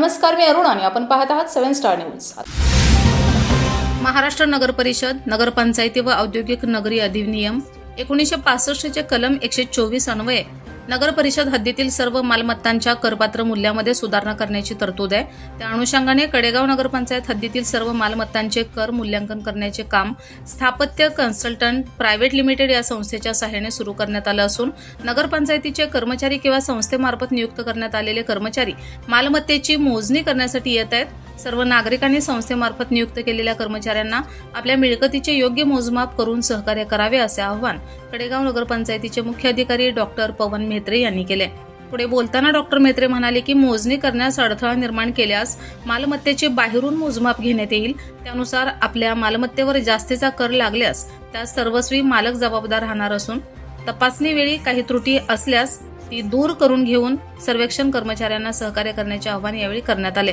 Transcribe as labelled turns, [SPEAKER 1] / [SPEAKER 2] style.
[SPEAKER 1] नमस्कार मी अरुण आणि आपण पाहत आहात सेव्हन स्टार न्यूज. महाराष्ट्र नगर परिषद नगरपंचायती व औद्योगिक नगरी अधिनियम एकोणीसशे पासष्टचे कलम एकशे चोवीस अन्वये नगर परिषद हद्दीतील सर्व मालमत्तांच्या करपात्र मूल्यामध्ये सुधारणा करण्याची तरतूद आहे. त्या अनुषंगाने कडेगाव नगरपंचायत हद्दीतील सर्व मालमत्तांचे कर मूल्यांकन करण्याचे काम स्थापत्य कन्सल्टंट प्रायव्हेट लिमिटेड या संस्थेच्या सहाय्याने सुरू करण्यात आलं असून नगरपंचायतीचे कर्मचारी किंवा संस्थेमार्फत नियुक्त करण्यात आलेले कर्मचारी मालमत्तेची मोजणी करण्यासाठी येत आहेत. सर्व नागरिकांनी संस्थेमार्फत नियुक्त केलेल्या कर्मचाऱ्यांना आपल्या मिळकतीचे योग्य मोजमाप करून सहकार्य करावे असे आवाहन कडेगाव नगरपंचायतीचे मुख्य अधिकारी डॉक्टर पवन म्हेत्रे यांनी केले. पुढे बोलताना डॉक्टर म्हेत्रे म्हणाले की मोजणी करण्यास अडथळा निर्माण केल्यास मालमत्तेचे बाहेरून मोजमाप घेण्यात येईल. त्यानुसार आपल्या मालमत्तेवर जास्तीचा कर लागल्यास त्यास सर्वस्वी मालक जबाबदार राहणार असून तपासणीवेळी काही त्रुटी असल्यास ती दूर करून घेऊन सर्वेक्षण कर्मचाऱ्यांना सहकार्य करण्याचे आवाहन यावेळी करण्यात आले.